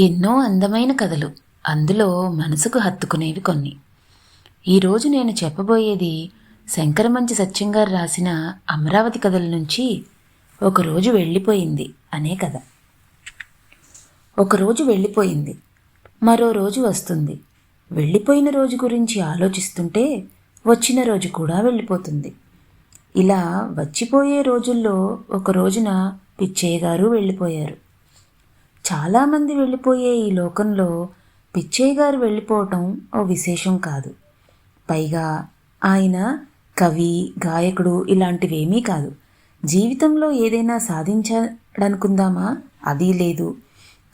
ఎన్నో అందమైన కథలు. అందులో మనసుకు హత్తుకునేవి కొన్ని. ఈరోజు నేను చెప్పబోయేది శంకరమంచి సత్యంగారు రాసిన అమరావతి కథల నుంచి ఒకరోజు వెళ్ళిపోయింది అనే కథ. ఒకరోజు వెళ్ళిపోయింది. మరో రోజు వస్తుంది. వెళ్ళిపోయిన రోజు గురించి ఆలోచిస్తుంటే వచ్చిన రోజు కూడా వెళ్ళిపోతుంది. ఇలా వచ్చిపోయే రోజుల్లో ఒక రోజున పిచ్చయ్య గారు వెళ్ళిపోయారు. చాలామంది వెళ్ళిపోయే ఈ లోకంలో పిచ్చయ్య గారు వెళ్ళిపోవటం ఓ విశేషం కాదు. పైగా ఆయన కవి గాయకుడు ఇలాంటివేమీ కాదు. జీవితంలో ఏదైనా సాధించాడనుకుందామా? అది లేదు.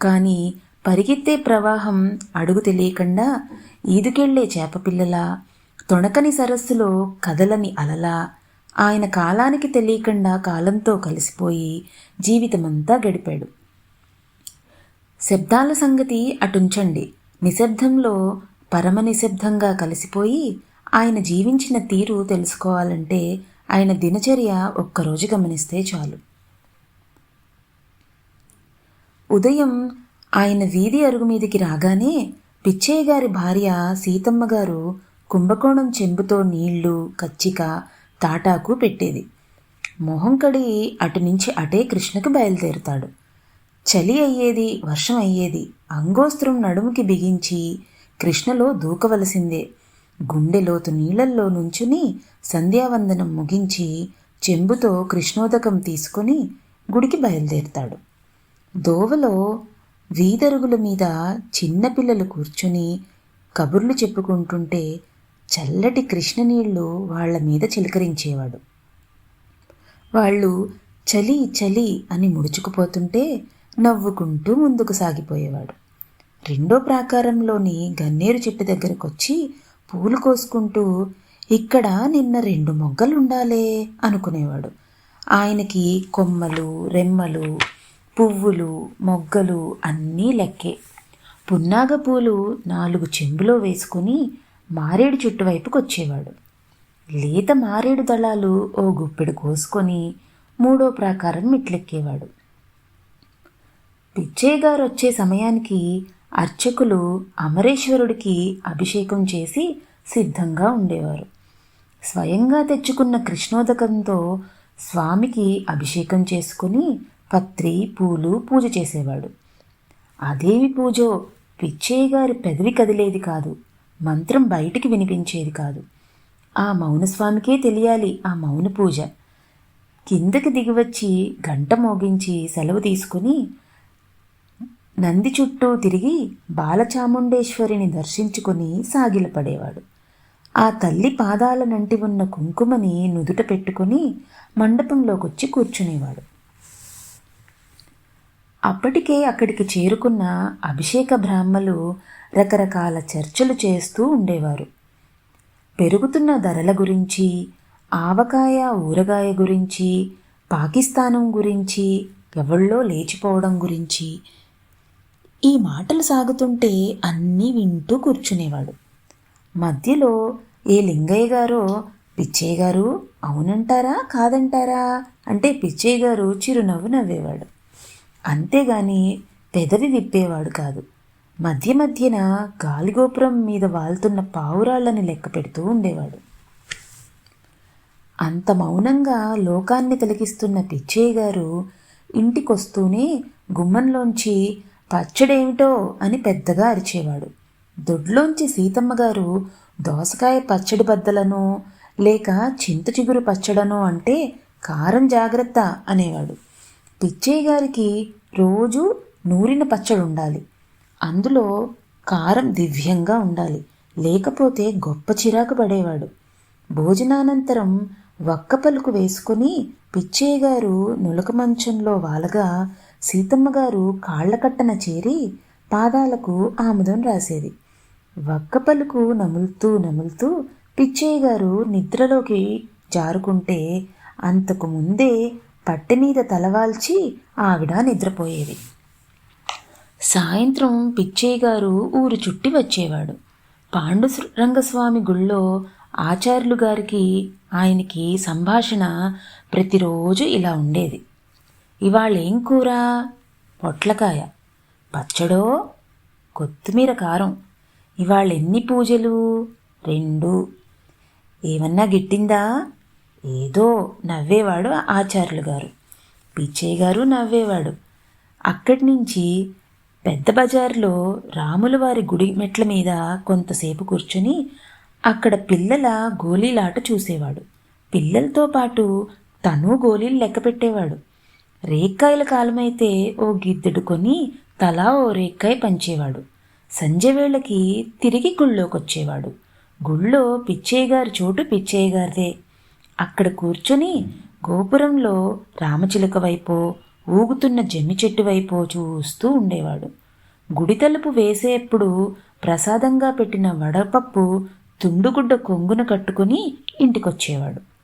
కానీ పరిగెత్తే ప్రవాహం అడుగు తెలియకుండా ఈదుకెళ్ళే చేపపిల్లలా తొణకని సరస్సులో కదలని అలలా ఆయన కాలానికి తెలియకుండా కాలంతో కలిసిపోయి జీవితమంతా గడిపాడు. శబ్దాల సంగతి అటుంచండి. నిశ్శబ్దంలో పరమ నిశ్శబ్దంగా కలిసిపోయి ఆయన జీవించిన తీరు తెలుసుకోవాలంటే ఆయన దినచర్య ఒక్కరోజు గమనిస్తే చాలు. ఉదయం ఆయన వీధి అరుగు మీదికి రాగానే పిచ్చయ్య గారి భార్య సీతమ్మ గారు కుంభకోణం చెంబుతో నీళ్ళు కచ్చిక తాటాకు పెట్టేది. మొహం కడిగి అటు నుంచి అటే కృష్ణకు బయలుదేరుతాడు. చలి అయ్యేది వర్షం అయ్యేది అంగోస్త్రం నడుముకి బిగించి కృష్ణలో దూకవలసిందే. గుండెలోతు నీళ్ళల్లో నుంచుని సంధ్యావందనం ముగించి చెంబుతో కృష్ణోదకం తీసుకుని గుడికి బయలుదేరుతాడు. దోవలో వీధరుగుల మీద చిన్నపిల్లలు కూర్చుని కబుర్లు చెప్పుకుంటుంటే చల్లటి కృష్ణ నీళ్ళు వాళ్ళ మీద చిలకరించేవాడు. వాళ్ళు చలి చలి అని ముడుచుకుపోతుంటే నవ్వుకుంటూ ముందుకు సాగిపోయేవాడు. రెండో ప్రాకారంలోని గన్నేరు చెట్టు దగ్గరకొచ్చి పూలు కోసుకుంటూ ఇక్కడ నిన్న రెండు మొగ్గలుండాలే అనుకునేవాడు. ఆయనకి కొమ్మలు రెమ్మలు పువ్వులు మొగ్గలు అన్నీ లెక్కే. పున్నాగ పూలు నాలుగు చెంబులో వేసుకుని మారేడు చెట్టు వైపుకు వచ్చేవాడు లేత మారేడు దళాలు ఓ గుప్పెడు కోసుకొని మూడో ప్రాకారం మెట్లెక్కేవాడు. పిచ్చయ్య గారు వచ్చే సమయానికి అర్చకులు అమరేశ్వరుడికి అభిషేకం చేసి సిద్ధంగా ఉండేవారు. స్వయంగా తెచ్చుకున్న కృష్ణోదకంతో స్వామికి అభిషేకం చేసుకుని పత్రి పూలు పూజ చేసేవాడు. అదేవి పూజో పిచ్చయ్య గారి పెదవి కదిలేది కాదు మంత్రం బయటికి వినిపించేది కాదు. ఆ మౌనస్వామికే తెలియాలి ఆ మౌన పూజ. కిందకి దిగివచ్చి గంట మోగించి సెలవు తీసుకుని నంది చుట్టూ తిరిగి బాలచాముండేశ్వరిని దర్శించుకుని సాగిలపడేవాడు. ఆ తల్లి పాదాల నంటి ఉన్న కుంకుమని నుదుట పెట్టుకుని మండపంలోకొచ్చి కూర్చునేవాడు. అప్పటికే అక్కడికి చేరుకున్న అభిషేక బ్రాహ్మలు రకరకాల చర్చలు చేస్తూ ఉండేవారు. పెరుగుతున్న ధరల గురించి ఆవకాయ ఊరగాయ గురించి పాకిస్తానం గురించి ఎవళ్ళో లేచిపోవడం గురించి ఈ మాటలు సాగుతుంటే అన్నీ వింటూ కూర్చునేవాడు. మధ్యలో ఏ లింగయ్య గారో పిచ్చయ్య గారు అవునంటారా కాదంటారా? అంటే పిచ్చయ్య గారు చిరునవ్వు నవ్వేవాడు. అంతేగాని పెదవి విప్పేవాడు కాదు. మధ్య మధ్యన గాలిగోపురం మీద వాళ్తున్న పావురాళ్ళని లెక్క పెడుతూ ఉండేవాడు. అంత మౌనంగా లోకాన్ని తిలకిస్తున్న పిచ్చయ్య గారు ఇంటికొస్తూనే గుమ్మంలోంచి పచ్చడేమిటో అని పెద్దగా అరిచేవాడు. దొడ్లోంచి సీతమ్మగారు దోసకాయ పచ్చడి బద్దలను లేక చింత చిగురు పచ్చడనో అంటే కారం జాగ్రత్త అనేవాడు. పిచ్చయ్య గారికి రోజు నూరిన పచ్చడి ఉండాలి అందులో కారం దివ్యంగా ఉండాలి. లేకపోతే గొప్ప చిరాకు పడేవాడు. భోజనానంతరం వక్క పలుకు వేసుకుని పిచ్చయ్య గారు నులక మంచంలో వాలగా సీతమ్మగారు కాళ్ళకట్టన కాళ్ళకట్టన చేరి పాదాలకు ఆముదం రాసేది. వక్క పలుకు నములుతూ నములుతూ పిచ్చయ్య గారు నిద్రలోకి జారుకుంటే అంతకు ముందే పట్టె మీద తలవాల్చి ఆవిడ నిద్రపోయేది. సాయంత్రం పిచ్చయ్య గారు ఊరు చుట్టి వచ్చేవాడు. పాండురంగస్వామి గుళ్ళో ఆచార్యులు గారికి ఆయనకి సంభాషణ ప్రతిరోజు ఇలా ఉండేది. ఇవాళ ఏం కూర? పొట్లకాయ. పచ్చడో? కొత్తిమీర కారం. ఇవాళ ఎన్ని పూజలు? రెండు. ఏమన్నా గిట్టిందా? ఏదో నవ్వేవాడు ఆచార్యులు గారు. పిచ్చయ్య గారు నవ్వేవాడు. అక్కడి నుంచి పెద్ద బజార్లో రాముల వారి గుడి మెట్ల మీద కొంతసేపు కూర్చుని అక్కడ పిల్లల గోళీలాట చూసేవాడు. పిల్లలతో పాటు తను గోళీలు లెక్క పెట్టేవాడు రేక్కాయల కాలమైతే ఓ గిద్దెడు కొని తలా ఓ రేక్కాయ పంచేవాడు. సంజె వేళకి తిరిగి గుళ్ళోకొచ్చేవాడు. గుళ్ళో పిచ్చయ్య గారి చోటు పిచ్చయ్య గారిదే అక్కడ కూర్చొని గోపురంలో రామచిలుక వైపో ఊగుతున్న జమ్మి చెట్టు వైపో చూస్తూ ఉండేవాడు. గుడి తలుపు వేసేప్పుడు ప్రసాదంగా పెట్టిన వడపప్పు తుండుగుడ్డ కొంగున కట్టుకుని ఇంటికొచ్చేవాడు.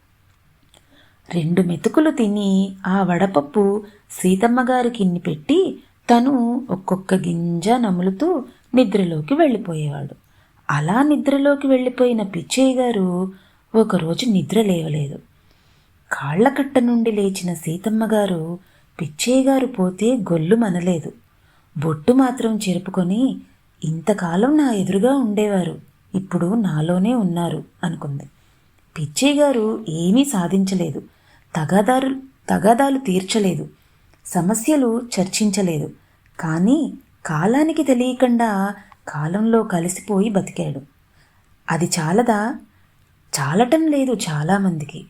రెండు మెతుకులు తిని ఆ వడపప్పు సీతమ్మగారికిన్ని పెట్టి తను ఒక్కొక్క గింజ నములుతూ నిద్రలోకి వెళ్ళిపోయేవాడు. అలా నిద్రలోకి వెళ్ళిపోయిన పిచ్చయ్య గారు ఒకరోజు నిద్ర లేవలేదు. కాళ్ళకట్ట నుండి లేచిన సీతమ్మగారు పిచ్చయ్య గారు పోతే గొల్లు మనలేదు. బొట్టు మాత్రం చెరుపుకొని ఇంతకాలం నా ఎదురుగా ఉండేవారు ఇప్పుడు నాలోనే ఉన్నారు అనుకుంది. పిచ్చయ్య గారు ఏమీ సాధించలేదు. తగాదారు తగాదాలు తీర్చలేదు. సమస్యలు చర్చించలేదు. కానీ కాలానికి తెలియకుండా కాలంలో కలిసిపోయి బతికాడు. అది చాలదా? చాలటం లేదు చాలామందికి.